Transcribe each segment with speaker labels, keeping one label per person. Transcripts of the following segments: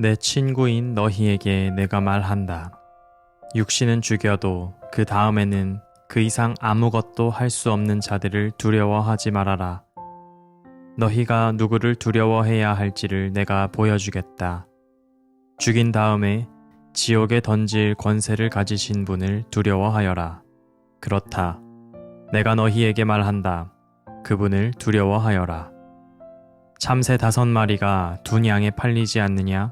Speaker 1: 내 친구인 너희에게 내가 말한다. 육신은 죽여도 그 다음에는 그 이상 아무것도 할 수 없는 자들을 두려워하지 말아라. 너희가 누구를 두려워해야 할지를 내가 보여주겠다. 죽인 다음에 지옥에 던질 권세를 가지신 분을 두려워하여라. 그렇다. 내가 너희에게 말한다. 그분을 두려워하여라. 참새 다섯 마리가 두 냥에 팔리지 않느냐?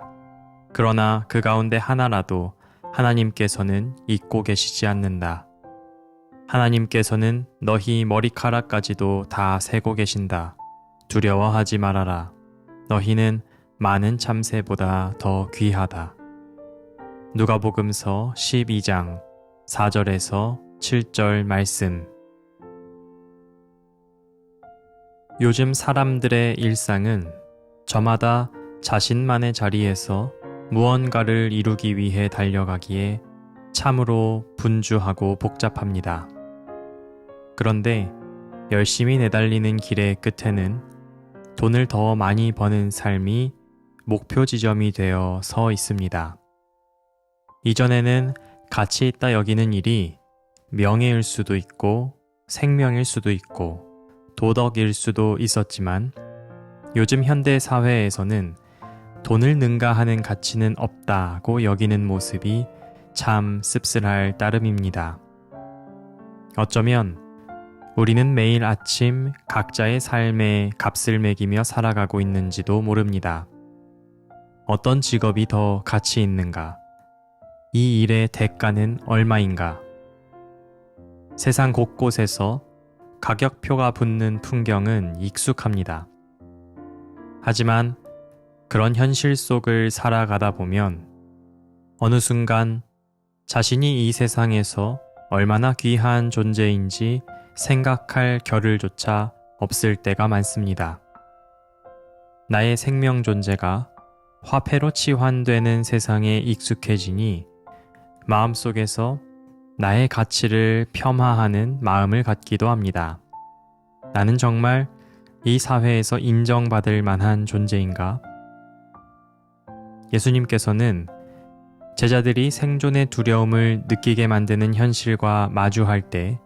Speaker 1: 그러나 그 가운데 하나라도 하나님께서는 잊고 계시지 않는다. 하나님께서는 너희 머리카락까지도 다 세고 계신다. 두려워하지 말아라. 너희는 많은 참새보다 더 귀하다. 누가복음서 12장 4절에서 7절 말씀. 요즘 사람들의 일상은 저마다 자신만의 자리에서 무언가를 이루기 위해 달려가기에 참으로 분주하고 복잡합니다. 그런데 열심히 내달리는 길의 끝에는 돈을 더 많이 버는 삶이 목표 지점이 되어 서 있습니다. 이전에는 가치 있다 여기는 일이 명예일 수도 있고 생명일 수도 있고 도덕일 수도 있었지만 요즘 현대 사회에서는 돈을 능가하는 가치는 없다고 여기는 모습이 참 씁쓸할 따름입니다. 어쩌면 우리는 매일 아침 각자의 삶에 값을 매기며 살아가고 있는지도 모릅니다. 어떤 직업이 더 가치 있는가? 이 일의 대가는 얼마인가? 세상 곳곳에서 가격표가 붙는 풍경은 익숙합니다. 하지만 그런 현실 속을 살아가다 보면 어느 순간 자신이 이 세상에서 얼마나 귀한 존재인지 생각할 겨를조차 없을 때가 많습니다. 나의 생명 존재가 화폐로 치환되는 세상에 익숙해지니 마음속에서 나의 가치를 폄하하는 마음을 갖기도 합니다. 나는 정말 이 사회에서 인정받을 만한 존재인가? 예수님께서는 제자들이 생존의 두려움을 느끼게 만드는 현실과 마주할 때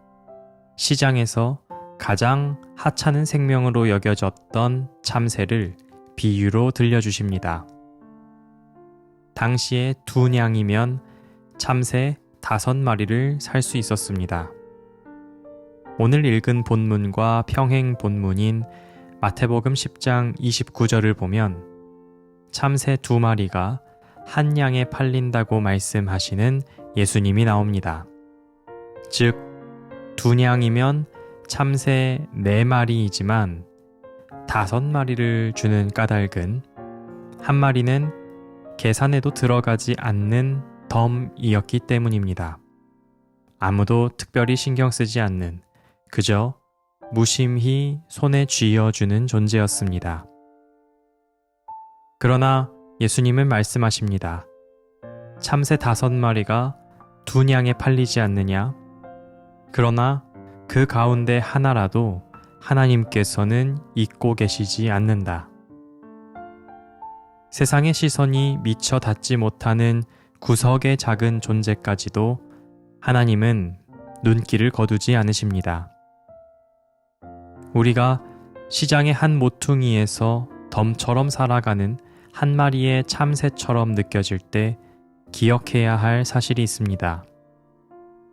Speaker 1: 시장에서 가장 하찮은 생명으로 여겨졌던 참새를 비유로 들려주십니다. 당시에 두 냥이면 참새 다섯 마리를 살 수 있었습니다. 오늘 읽은 본문과 평행 본문인 마태복음 10장 29절을 보면 참새 두 마리가 한 양에 팔린다고 말씀하시는 예수님이 나옵니다. 즉, 두 냥이면 참새 네 마리이지만 다섯 마리를 주는 까닭은 한 마리는 계산에도 들어가지 않는 덤이었기 때문입니다. 아무도 특별히 신경 쓰지 않는 그저 무심히 손에 쥐어주는 존재였습니다. 그러나 예수님은 말씀하십니다. 참새 다섯 마리가 두 냥에 팔리지 않느냐? 그러나 그 가운데 하나라도 하나님께서는 잊고 계시지 않는다. 세상의 시선이 미처 닿지 못하는 구석의 작은 존재까지도 하나님은 눈길을 거두지 않으십니다. 우리가 시장의 한 모퉁이에서 덤처럼 살아가는 한 마리의 참새처럼 느껴질 때 기억해야 할 사실이 있습니다.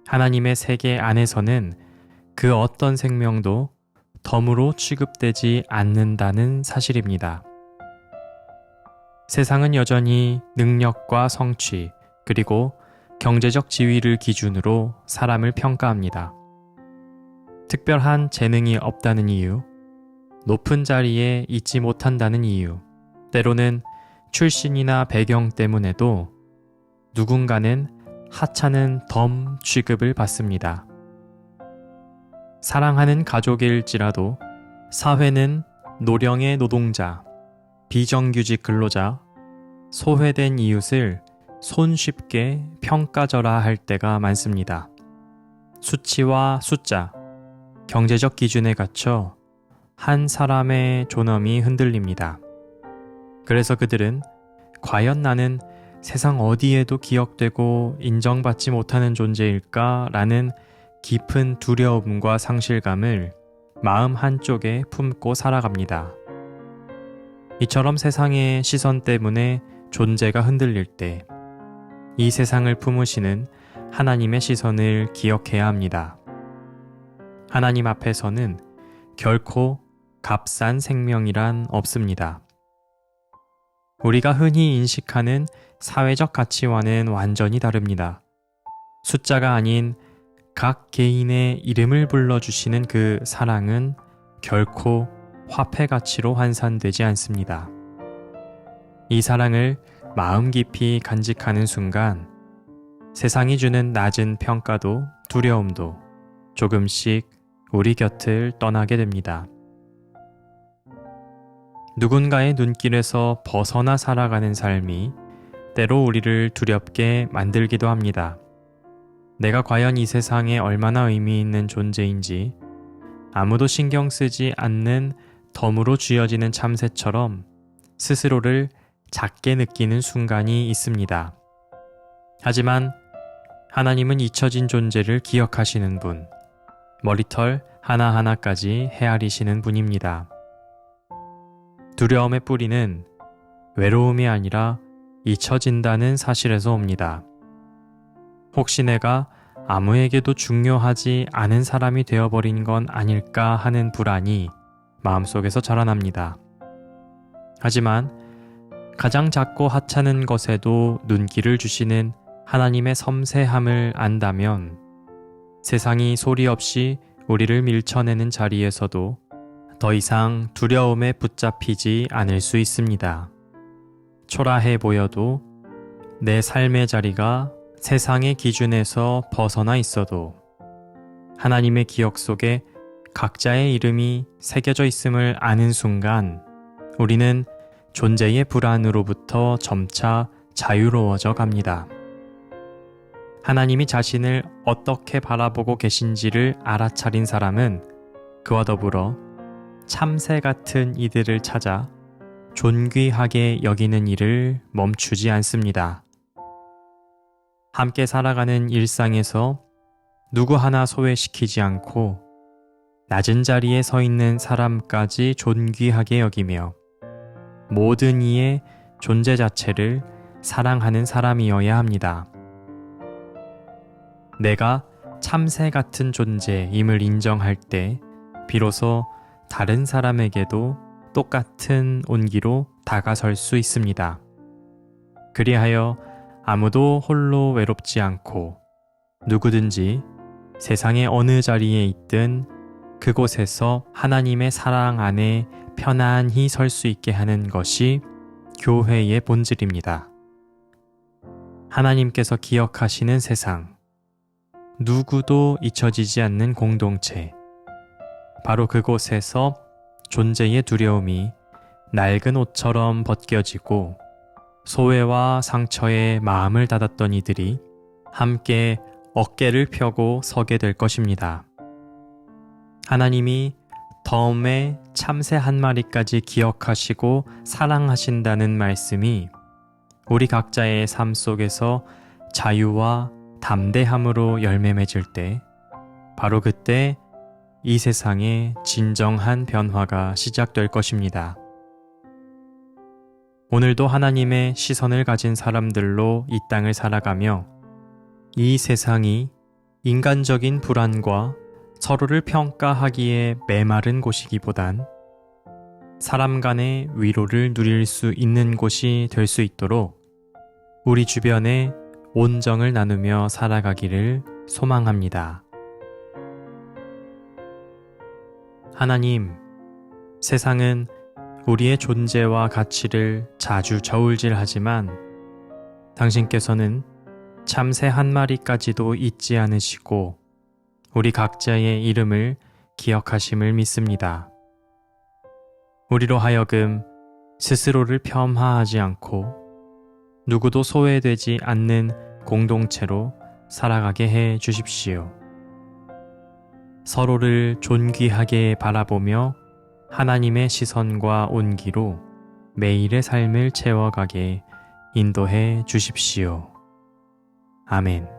Speaker 1: 하나님의 세계 안에서는 그 어떤 생명도 덤으로 취급되지 않는다는 사실입니다. 세상은 여전히 능력과 성취, 그리고 경제적 지위를 기준으로 사람을 평가합니다. 특별한 재능이 없다는 이유, 높은 자리에 있지 못한다는 이유, 때로는 출신이나 배경 때문에도 누군가는 하찮은 덤 취급을 받습니다. 사랑하는 가족일지라도 사회는 노령의 노동자, 비정규직 근로자, 소외된 이웃을 손쉽게 평가절하 할 때가 많습니다. 수치와 숫자, 경제적 기준에 갇혀 한 사람의 존엄이 흔들립니다. 그래서 그들은 과연 나는 세상 어디에도 기억되고 인정받지 못하는 존재일까? 라는 깊은 두려움과 상실감을 마음 한쪽에 품고 살아갑니다. 이처럼 세상의 시선 때문에 존재가 흔들릴 때, 이 세상을 품으시는 하나님의 시선을 기억해야 합니다. 하나님 앞에서는 결코 값싼 생명이란 없습니다. 우리가 흔히 인식하는 사회적 가치와는 완전히 다릅니다. 숫자가 아닌 각 개인의 이름을 불러주시는 그 사랑은 결코 화폐 가치로 환산되지 않습니다. 이 사랑을 마음 깊이 간직하는 순간 세상이 주는 낮은 평가도 두려움도 조금씩 우리 곁을 떠나게 됩니다. 누군가의 눈길에서 벗어나 살아가는 삶이 때로 우리를 두렵게 만들기도 합니다. 내가 과연 이 세상에 얼마나 의미 있는 존재인지 아무도 신경 쓰지 않는 덤으로 쥐어지는 참새처럼 스스로를 작게 느끼는 순간이 있습니다. 하지만 하나님은 잊혀진 존재를 기억하시는 분, 머리털 하나하나까지 헤아리시는 분입니다. 두려움의 뿌리는 외로움이 아니라 잊혀진다는 사실에서 옵니다. 혹시 내가 아무에게도 중요하지 않은 사람이 되어버린 건 아닐까 하는 불안이 마음속에서 자라납니다. 하지만 가장 작고 하찮은 것에도 눈길을 주시는 하나님의 섬세함을 안다면 세상이 소리 없이 우리를 밀쳐내는 자리에서도 더 이상 두려움에 붙잡히지 않을 수 있습니다. 초라해 보여도 내 삶의 자리가 세상의 기준에서 벗어나 있어도 하나님의 기억 속에 각자의 이름이 새겨져 있음을 아는 순간 우리는 존재의 불안으로부터 점차 자유로워져 갑니다. 하나님이 자신을 어떻게 바라보고 계신지를 알아차린 사람은 그와 더불어 참새 같은 이들을 찾아 존귀하게 여기는 일을 멈추지 않습니다. 함께 살아가는 일상에서 누구 하나 소외시키지 않고 낮은 자리에 서 있는 사람까지 존귀하게 여기며 모든 이의 존재 자체를 사랑하는 사람이어야 합니다. 내가 참새 같은 존재임을 인정할 때 비로소 다른 사람에게도 똑같은 온기로 다가설 수 있습니다. 그리하여 아무도 홀로 외롭지 않고 누구든지 세상의 어느 자리에 있든 그곳에서 하나님의 사랑 안에 편안히 설 수 있게 하는 것이 교회의 본질입니다. 하나님께서 기억하시는 세상, 누구도 잊혀지지 않는 공동체, 바로 그곳에서 존재의 두려움이 낡은 옷처럼 벗겨지고 소외와 상처에 마음을 닫았던 이들이 함께 어깨를 펴고 서게 될 것입니다. 하나님이 덤의 참새 한 마리까지 기억하시고 사랑하신다는 말씀이 우리 각자의 삶 속에서 자유와 담대함으로 열매 맺을 때 바로 그때 이 세상에 진정한 변화가 시작될 것입니다. 오늘도 하나님의 시선을 가진 사람들로 이 땅을 살아가며 이 세상이 인간적인 불안과 서로를 평가하기에 메마른 곳이기보단 사람 간의 위로를 누릴 수 있는 곳이 될 수 있도록 우리 주변에 온정을 나누며 살아가기를 소망합니다. 하나님, 세상은 우리의 존재와 가치를 자주 저울질하지만 당신께서는 참새 한 마리까지도 잊지 않으시고 우리 각자의 이름을 기억하심을 믿습니다. 우리로 하여금 스스로를 폄하하지 않고 누구도 소외되지 않는 공동체로 살아가게 해 주십시오. 서로를 존귀하게 바라보며 하나님의 시선과 온기로 매일의 삶을 채워가게 인도해 주십시오. 아멘.